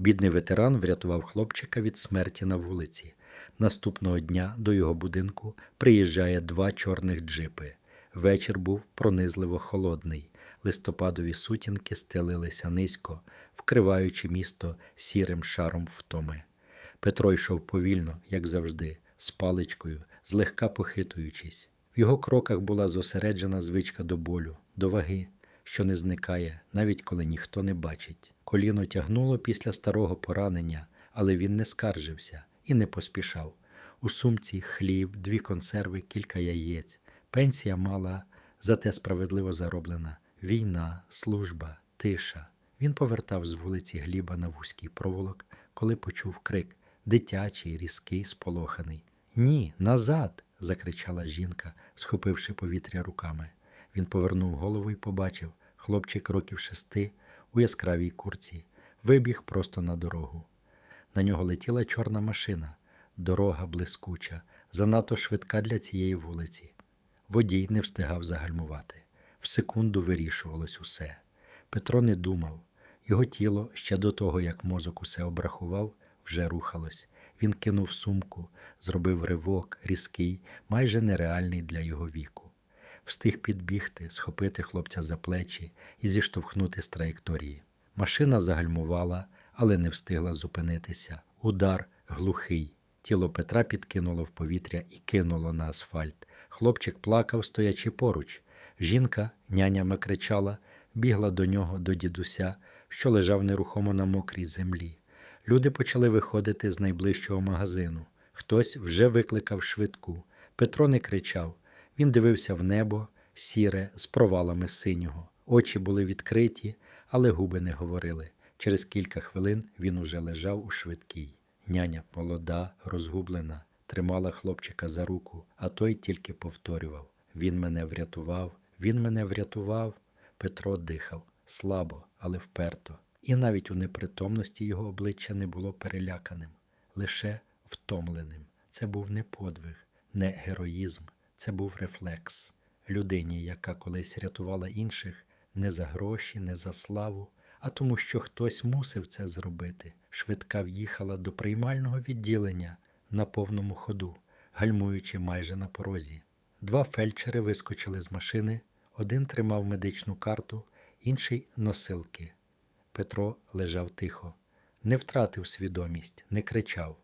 Бідний ветеран врятував хлопчика від смерті на вулиці. Наступного дня до його будинку приїжджає два чорних джипи. Вечір був пронизливо холодний. Листопадові сутінки стелилися низько, вкриваючи місто сірим шаром втоми. Петро йшов повільно, як завжди, з паличкою, злегка похитуючись. В його кроках була зосереджена звичка до болю, до ваги, що не зникає, навіть коли ніхто не бачить. Коліно тягнуло після старого поранення, але він не скаржився і не поспішав. У сумці хліб, дві консерви, кілька яєць. Пенсія мала, зате справедливо зароблена. Війна, служба, тиша. Він повертав з вулиці Гліба на вузький проволок, коли почув крик дитячий, різкий, сполоханий. Ні, назад. закричала жінка, схопивши повітря руками. Він повернув голову і побачив хлопчик років шести у яскравій курці, вибіг просто на дорогу. На нього летіла чорна машина, дорога блискуча, занадто швидка для цієї вулиці. Водій не встигав загальмувати. В секунду вирішувалось усе. Петро не думав. Його тіло ще до того, як мозок усе обрахував, вже рухалось. Він кинув сумку, зробив ривок, різкий, майже нереальний для його віку. Встиг підбігти, схопити хлопця за плечі і зіштовхнути з траєкторії. Машина загальмувала, але не встигла зупинитися. Удар глухий. Тіло Петра підкинуло в повітря і кинуло на асфальт. Хлопчик плакав, стоячи поруч. Жінка, нянями кричала, бігла до нього, до дідуся, що лежав нерухомо на мокрій землі. Люди почали виходити з найближчого магазину. Хтось вже викликав швидку. Петро не кричав. Він дивився в небо, сіре, з провалами синього. Очі були відкриті, але губи не говорили. Через кілька хвилин він уже лежав у швидкій. Няня, молода, розгублена, тримала хлопчика за руку, а той тільки повторював: Він мене врятував, він мене врятував. Петро дихав слабо, але вперто. І навіть у непритомності його обличчя не було переляканим, лише втомленим. Це був не подвиг, не героїзм, це був рефлекс людині, яка колись рятувала інших не за гроші, не за славу, а тому, що хтось мусив це зробити. Швидка в'їхала до приймального відділення на повному ходу, гальмуючи майже на порозі. Два фельдшери вискочили з машини, один тримав медичну карту, інший носилки. Петро лежав тихо, не втратив свідомість, не кричав,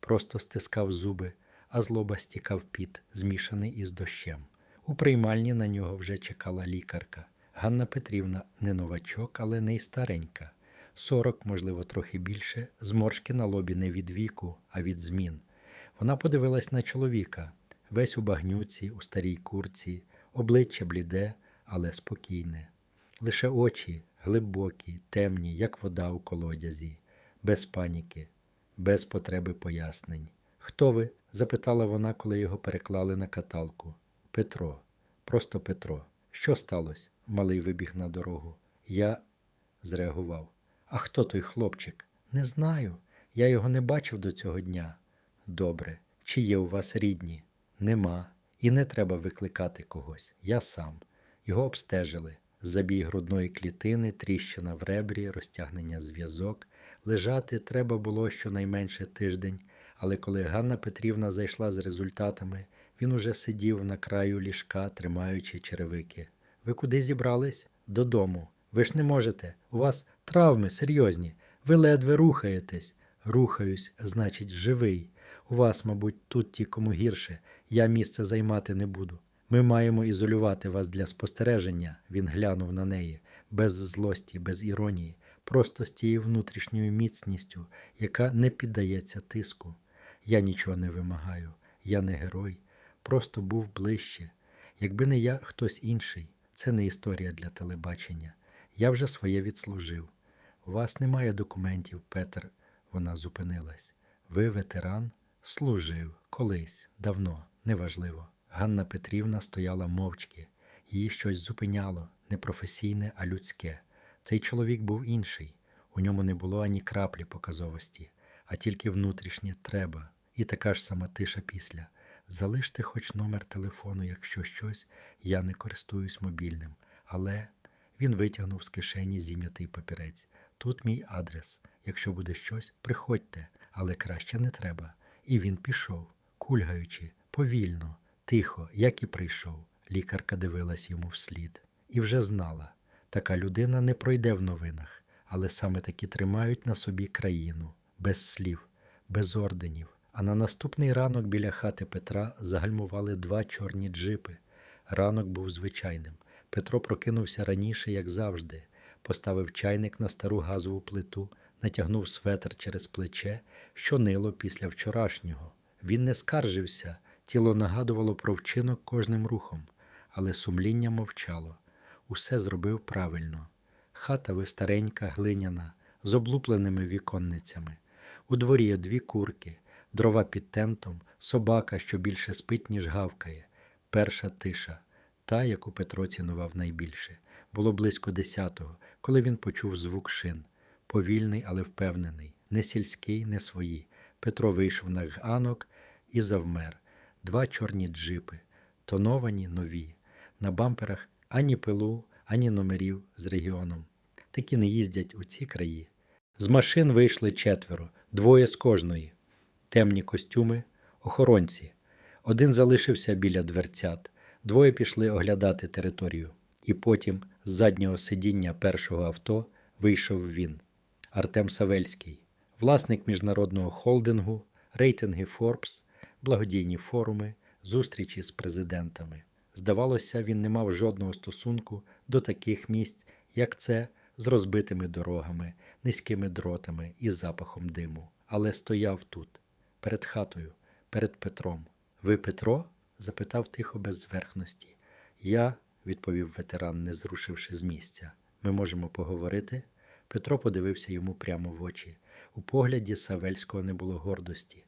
просто стискав зуби, а злоба стікав піт, змішаний із дощем. У приймальні на нього вже чекала лікарка. Ганна Петрівна не новачок, але не й старенька. Сорок, можливо, трохи більше, зморшки на лобі не від віку, а від змін. Вона подивилась на чоловіка, весь у багнюці, у старій курці, обличчя бліде, але спокійне. Лише очі глибокі, темні, як вода у колодязі, без паніки, без потреби пояснень. Хто ви? Запитала вона, коли його переклали на каталку. Петро, просто Петро. Що сталося? Малий вибіг на дорогу. Я зреагував. А хто той хлопчик? Не знаю. Я його не бачив до цього дня. Добре. Чи є у вас рідні? Нема. І не треба викликати когось. Я сам. Його обстежили. Забій грудної клітини, тріщина в ребрі, розтягнення зв'язок. Лежати треба було щонайменше тиждень, але коли Ганна Петрівна зайшла з результатами, він уже сидів на краю ліжка, тримаючи черевики. Ви куди зібрались? Додому. Ви ж не можете. У вас травми серйозні. Ви ледве рухаєтесь. Рухаюсь, значить, живий. У вас, мабуть, тут ті, кому гірше. Я місце займати не буду. Ми маємо ізолювати вас для спостереження, він глянув на неї, без злості, без іронії, просто з тією внутрішньою міцністю, яка не піддається тиску. Я нічого не вимагаю, я не герой, просто був ближче. Якби не я, хтось інший. Це не історія для телебачення. Я вже своє відслужив. У вас немає документів, Петр. Вона зупинилась. Ви ветеран? Служив колись, давно, неважливо. Ганна Петрівна стояла мовчки. Її щось зупиняло, не професійне, а людське. Цей чоловік був інший. У ньому не було ані краплі показовості, а тільки внутрішнє треба. І така ж сама тиша після. Залиште хоч номер телефону, якщо щось, я не користуюсь мобільним. Але він витягнув з кишені зім'ятий папірець. Тут мій адрес. Якщо буде щось, приходьте, але краще не треба. І він пішов, кульгаючи, повільно, тихо, як і прийшов. Лікарка дивилась йому вслід і вже знала, така людина не пройде в новинах, але саме такі тримають на собі країну, без слів, без орденів. А на наступний ранок біля хати Петра загальмували два чорні джипи. Ранок був звичайним. Петро прокинувся раніше, як завжди, поставив чайник на стару газову плиту, натягнув светр через плече, що нило після вчорашнього. Він не скаржився, тіло нагадувало про вчинок кожним рухом, але сумління мовчало. Усе зробив правильно. Хата ви старенька, глиняна, з облупленими віконницями. У дворі дві курки, дрова під тентом, собака, що більше спить, ніж гавкає. Перша тиша, та, яку Петро цінував найбільше. Було близько десятого, коли він почув звук шин. Повільний, але впевнений, не сільський, не свої. Петро вийшов на ганок і завмер. Два чорні джипи, тоновані, нові. На бамперах ані пилу, ані номерів з регіоном. Такі не їздять у ці краї. З машин вийшли четверо, двоє з кожної. Темні костюми, охоронці. Один залишився біля дверцят, двоє пішли оглядати територію. І потім з заднього сидіння першого авто вийшов він, Артем Савельський, власник міжнародного холдингу, рейтинги Forbes, благодійні форуми, зустрічі з президентами. Здавалося, він не мав жодного стосунку до таких місць, як це, з розбитими дорогами, низькими дротами і запахом диму, але стояв тут, перед хатою, перед Петром. Ви Петро? запитав тихо без зверхності. Я, відповів ветеран, не зрушивши з місця. Ми можемо поговорити? Петро подивився йому прямо в очі. У погляді Савельського не було гордості,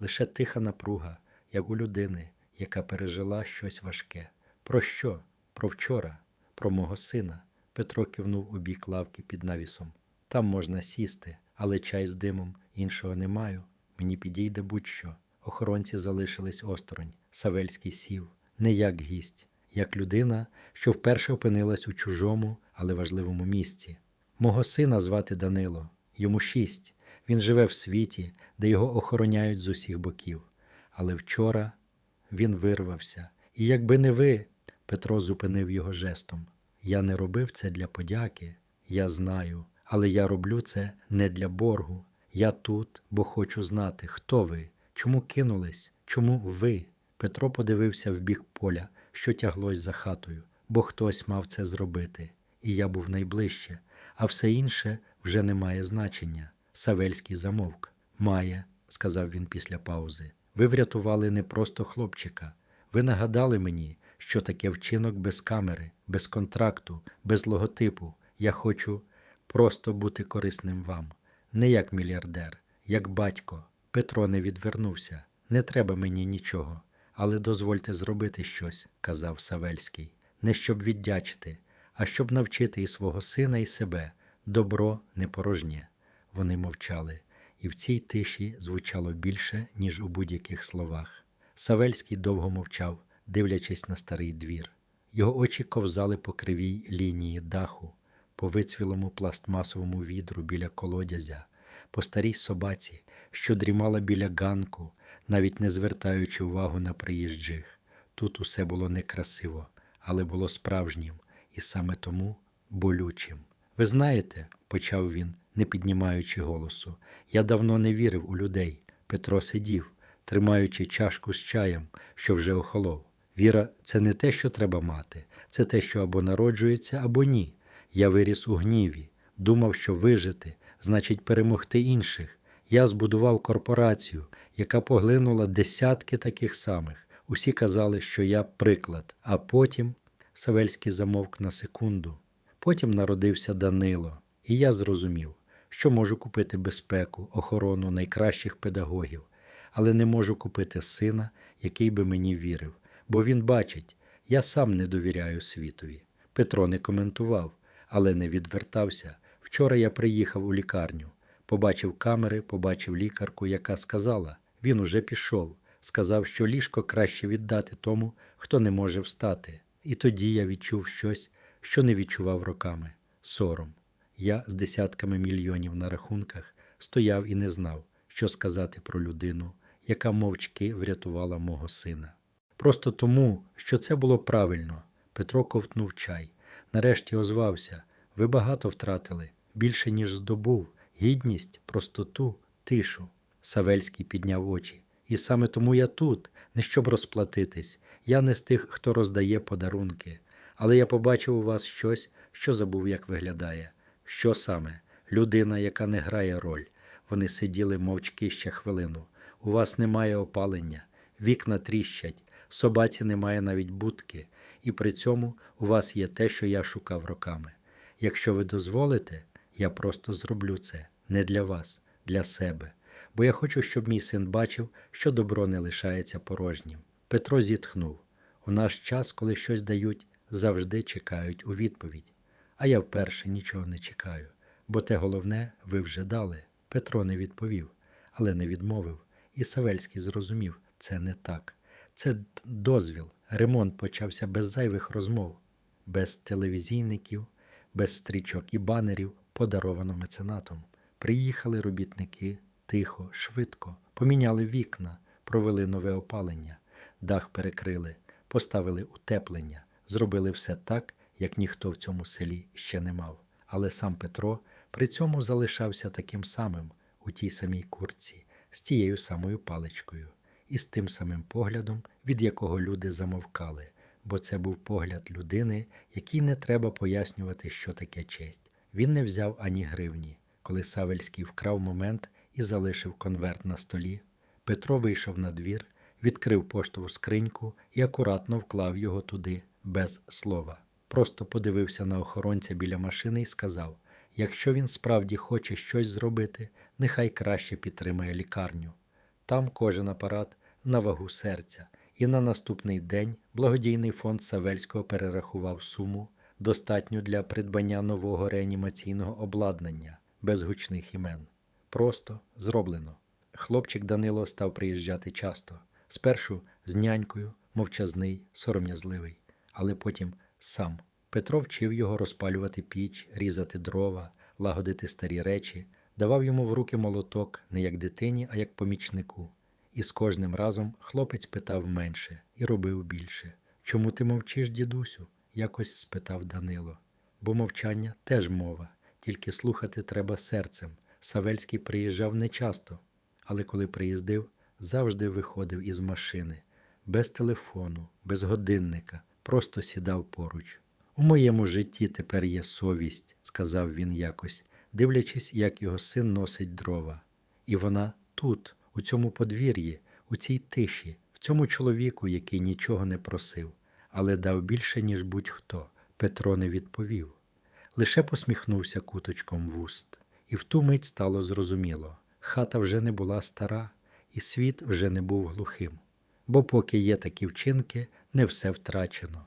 лише тиха напруга, як у людини, яка пережила щось важке. Про що? Про вчора, про мого сина. Петро кивнув у бік лавки під навісом. Там можна сісти, але чай з димом іншого не маю. Мені підійде будь-що. Охоронці залишились осторонь. Савельський сів, не як гість, як людина, що вперше опинилась у чужому, але важливому місці. Мого сина звати Данило, йому шість. Він живе в світі, де його охороняють з усіх боків. Але вчора він вирвався. І якби не ви, Петро зупинив його жестом. Я не робив це для подяки, я знаю, але я роблю це не для боргу. Я тут, бо хочу знати, хто ви, чому кинулись, чому ви. Петро подивився в бік поля, що тяглось за хатою, бо хтось мав це зробити, і я був найближче, а все інше вже не має значення. Савельський замовк. Має, сказав він після паузи. Ви врятували не просто хлопчика. Ви нагадали мені, що таке вчинок без камери, без контракту, без логотипу. Я хочу просто бути корисним вам, не як мільярдер, як батько. Петро не відвернувся. Не треба мені нічого, але дозвольте зробити щось, казав Савельський, не щоб віддячити, а щоб навчити і свого сина, і себе. Добро не порожнє. Вони мовчали, і в цій тиші звучало більше, ніж у будь-яких словах. Савельський довго мовчав, дивлячись на старий двір. Його очі ковзали по кривій лінії даху, по вицвілому пластмасовому відру біля колодязя, по старій собаці, що дрімала біля ганку, навіть не звертаючи увагу на приїжджих. Тут усе було некрасиво, але було справжнім, і саме тому болючим. Ви знаєте, почав він, не піднімаючи голосу, я давно не вірив у людей. Петро сидів, тримаючи чашку з чаєм, що вже охолов. Віра це не те, що треба мати, це те, що або народжується, або ні. Я виріс у гніві, думав, що вижити значить перемогти інших. Я збудував корпорацію, яка поглинула десятки таких самих. Усі казали, що я приклад, а потім Савельський замовк на секунду. Потім народився Данило, і я зрозумів, що можу купити безпеку, охорону найкращих педагогів, але не можу купити сина, який би мені вірив, бо він бачить, я сам не довіряю світові. Петро не коментував, але не відвертався. Вчора я приїхав у лікарню, побачив камери, побачив лікарку, яка сказала: він уже пішов, сказав, що ліжко краще віддати тому, хто не може встати. І тоді я відчув щось, що не відчував роками сором. Я з десятками мільйонів на рахунках стояв і не знав, що сказати про людину, яка мовчки врятувала мого сина. Просто тому, що це було правильно. Петро ковтнув чай. Нарешті озвався. Ви багато втратили, більше, ніж здобув, гідність, простоту, тишу. Савельський підняв очі. І саме тому я тут, не щоб розплатитись. Я не з тих, хто роздає подарунки. Але я побачив у вас щось, що забув, як виглядає. Що саме? Людина, яка не грає роль. Вони сиділи мовчки ще хвилину. У вас немає опалення, вікна тріщать, собаці немає навіть будки, і при цьому у вас є те, що я шукав роками. Якщо ви дозволите, я просто зроблю це не для вас, для себе. Бо я хочу, щоб мій син бачив, що добро не лишається порожнім. Петро зітхнув. У наш час, коли щось дають, завжди чекають у відповідь. А я вперше нічого не чекаю, бо те головне ви вже дали. Петро не відповів, але не відмовив. І Савельський зрозумів, це не так. Це дозвіл. Ремонт почався без зайвих розмов, без телевізійників, без стрічок і банерів, подаровано меценатом. Приїхали робітники тихо, швидко, поміняли вікна, провели нове опалення, дах перекрили, поставили утеплення, зробили все так, як ніхто в цьому селі ще не мав. Але сам Петро при цьому залишався таким самим у тій самій курці, з тією самою паличкою і з тим самим поглядом, від якого люди замовкали, бо це був погляд людини, якій не треба пояснювати, що таке честь. Він не взяв ані гривні. Коли Савельський вкрав момент і залишив конверт на столі, Петро вийшов на двір, відкрив поштову скриньку і акуратно вклав його туди без слова. Просто подивився на охоронця біля машини і сказав: якщо він справді хоче щось зробити, нехай краще підтримає лікарню. Там кожен апарат на вагу серця, і на наступний день благодійний фонд Савельського перерахував суму, достатню для придбання нового реанімаційного обладнання без гучних імен. Просто зроблено. Хлопчик Данило став приїжджати часто. Спершу з нянькою, мовчазний, сором'язливий, але потім сам. Петро вчив його розпалювати піч, різати дрова, лагодити старі речі, давав йому в руки молоток не як дитині, а як помічнику. І з кожним разом хлопець питав менше і робив більше. Чому ти мовчиш, дідусю? якось спитав Данило. Бо мовчання теж мова, тільки слухати треба серцем. Савельський приїжджав нечасто, але коли приїздив, завжди виходив із машини, без телефону, без годинника, просто сідав поруч. У моєму житті тепер є совість, сказав він якось, дивлячись, як його син носить дрова. І вона тут, у цьому подвір'ї, у цій тиші, в цьому чоловіку, який нічого не просив, але дав більше, ніж будь-хто. Петро не відповів. Лише посміхнувся куточком вуст, і в ту мить стало зрозуміло хата вже не була стара, і світ вже не був глухим. Бо поки є такі вчинки, не все втрачено.